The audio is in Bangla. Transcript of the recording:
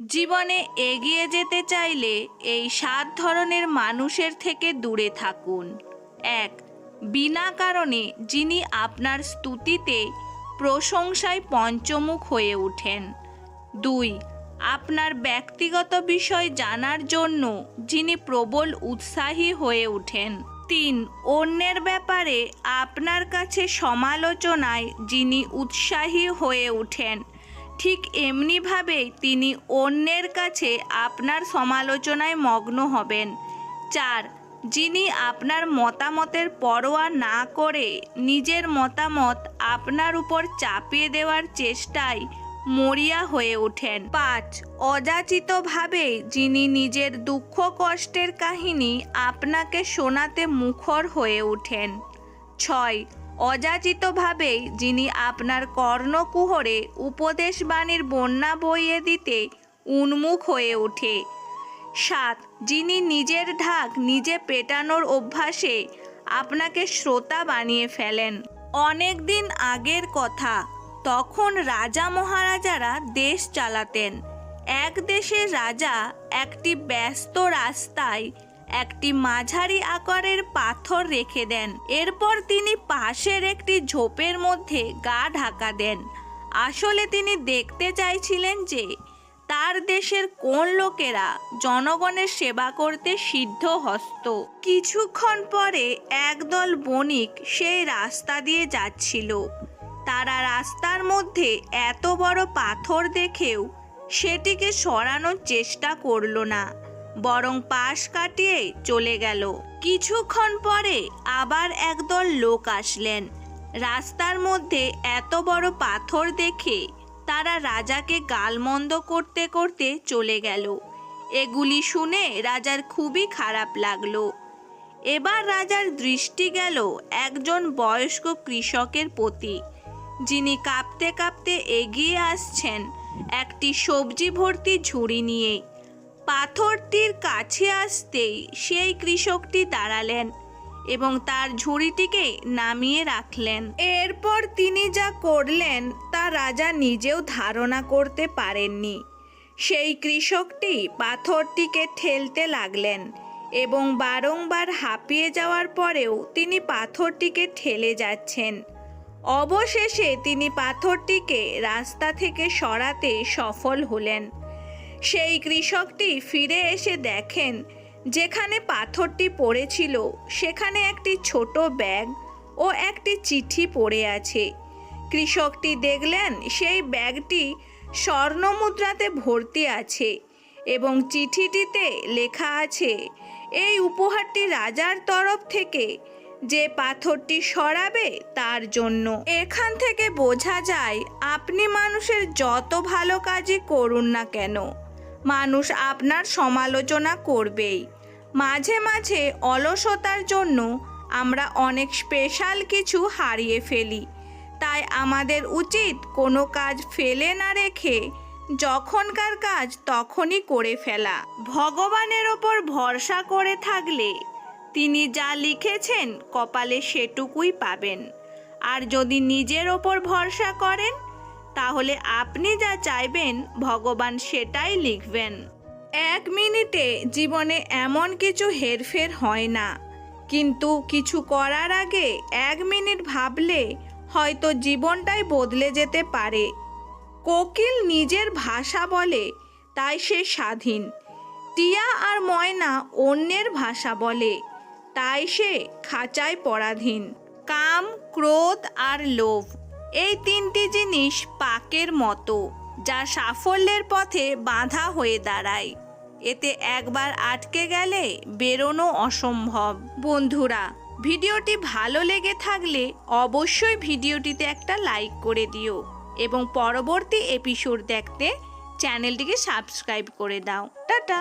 জীবনে এগিয়ে যেতে চাইলে এই সাত ধরনের মানুষের থেকে দূরে থাকুন। এক, বিনা কারণে যিনি আপনার স্তুতিতে প্রশংসায় পঞ্চমুখ হয়ে ওঠেন। দুই, আপনার ব্যক্তিগত বিষয় জানার জন্য যিনি প্রবল উৎসাহী হয়ে ওঠেন। তিন, অন্যের ব্যাপারে আপনার কাছে সমালোচনায় যিনি উৎসাহী হয়ে ওঠেন। ঠিক এমনিভাবেই তিনি অন্যের কাছে আপনার সমালোচনায় মগ্ন হবেন। চার, যিনি আপনার মতামতের পরোয়া না করে নিজের মতামত আপনার উপর চাপিয়ে দেওয়ার চেষ্টায় মরিয়া হয়ে ওঠেন। পাঁচ, অযাচিতভাবে যিনি নিজের দুঃখ কষ্টের কাহিনী আপনাকে শোনাতে মুখর হয়ে ওঠেন। ছয় অযাচিতভাবেই যিনি আপনার কর্ণকুহরে উপদেশবাণীর বন্যা বইয়ে দিতে উন্মুখ হয়ে ওঠে। সাত, যিনি নিজের ঢাক নিজে পেটানোর অভ্যাসে আপনাকে শ্রোতা বানিয়ে ফেলেন। অনেক দিন আগের কথা, তখন রাজা মহারাজারা দেশ চালাতেন। এক দেশের রাজা একটি ব্যস্ত রাস্তায় একটি মাঝারি আকারের পাথর রেখে দেন। এরপর তিনি পাশের একটি ঝোপের মধ্যে গা ঢাকা দেন। আসলে তিনি দেখতে চাইছিলেন যে, তার দেশের কোন লোকেরা জনগণের সেবা করতে সিদ্ধ হস্ত। কিছুক্ষণ পরে একদল বণিক সেই রাস্তা দিয়ে যাচ্ছিল। তারা রাস্তার মধ্যে এত বড় পাথর দেখেও সেটিকে সরানোর চেষ্টা করল না। বরং পাশ কাটিয়ে চলে গেল। কিছুক্ষণ পরে আবার একদল লোক আসলেন। রাস্তার মধ্যে এত বড় পাথর দেখে তারা রাজাকে গালমন্দ করতে করতে চলে গেল। এগুলি শুনে রাজার খুবই খারাপ লাগল। এবার রাজার দৃষ্টি গেল একজন বয়স্ক কৃষকের প্রতি, যিনি কাঁপতে কাঁপতে এগিয়ে আসছেন একটি সবজি ভর্তি ঝুড়ি নিয়ে। পাথরটির কাছে আসতেই সেই কৃষকটি দাঁড়ালেন এবং তার ঝুড়িটিকে নামিয়ে রাখলেন। এরপর তিনি যা করলেন, তা রাজা নিজেও ধারণা করতে পারেননি। সেই কৃষকটি পাথরটিকে ঠেলতে লাগলেন এবং বারংবার হাঁপিয়ে যাওয়ার পরেও তিনি পাথরটিকে ঠেলে যাচ্ছেন। অবশেষে তিনি পাথরটিকে রাস্তা থেকে সরাতে সফল হলেন। সেই কৃষকটি ফিরে এসে দেখেন, যেখানে পাথরটি পড়েছিল, সেখানে একটি ছোট ব্যাগ ও একটি চিঠি পড়ে আছে। কৃষকটি দেখলেন, সেই ব্যাগটি স্বর্ণমুদ্রাতে ভর্তি আছে এবং চিঠিটিতে লেখা আছে, এই উপহারটি রাজার তরফ থেকে যে পাথরটি সরাবে তার জন্য। এখান থেকে বোঝা যায়, আপনি মানুষের যত ভালো কাজই করুন না কেন। মানুষ আপনার সমালোচনা করবেই। মাঝে মাঝে অলসতার জন্য আমরা অনেক স্পেশাল কিছু হারিয়ে ফেলি। তাই আমাদের উচিত কোনো কাজ ফেলে না রেখে যখনকার কাজ তখনই করে ফেলা। ভগবানের ওপর ভরসা করে থাকলে তিনি যা লিখেছেন কপালে সেটুকুই পাবেন। আর যদি নিজের ওপর ভরসা করেন তাহলে আপনি যা চাইবেন, ভগবান সেটাই লিখবেন। এক মিনিটে জীবনে এমন কিছু হেরফের হয় না। কিন্তু কিছু করার আগে এক মিনিট ভাবলে হয়তো জীবনটাই বদলে যেতে পারে। কোকিল নিজের ভাষা বলে, তাই সে স্বাধীন। টিয়া আর ময়না অন্যের ভাষা বলে, তাই সে খাঁচায় পরাধীন। কাম, ক্রোধ আর লোভ। এই তিনটি জিনিস পাকের মতো, যা সাফল্যের পথে বাধা হয়ে দাঁড়ায়। এতে একবার আটকে গেলে বেরোনো অসম্ভব। বন্ধুরা, ভিডিওটি ভালো লেগে থাকলে অবশ্যই ভিডিওটিতে একটা লাইক করে দিও এবং পরবর্তী এপিসোড দেখতে চ্যানেলটিকে সাবস্ক্রাইব করে দাও। টাটা!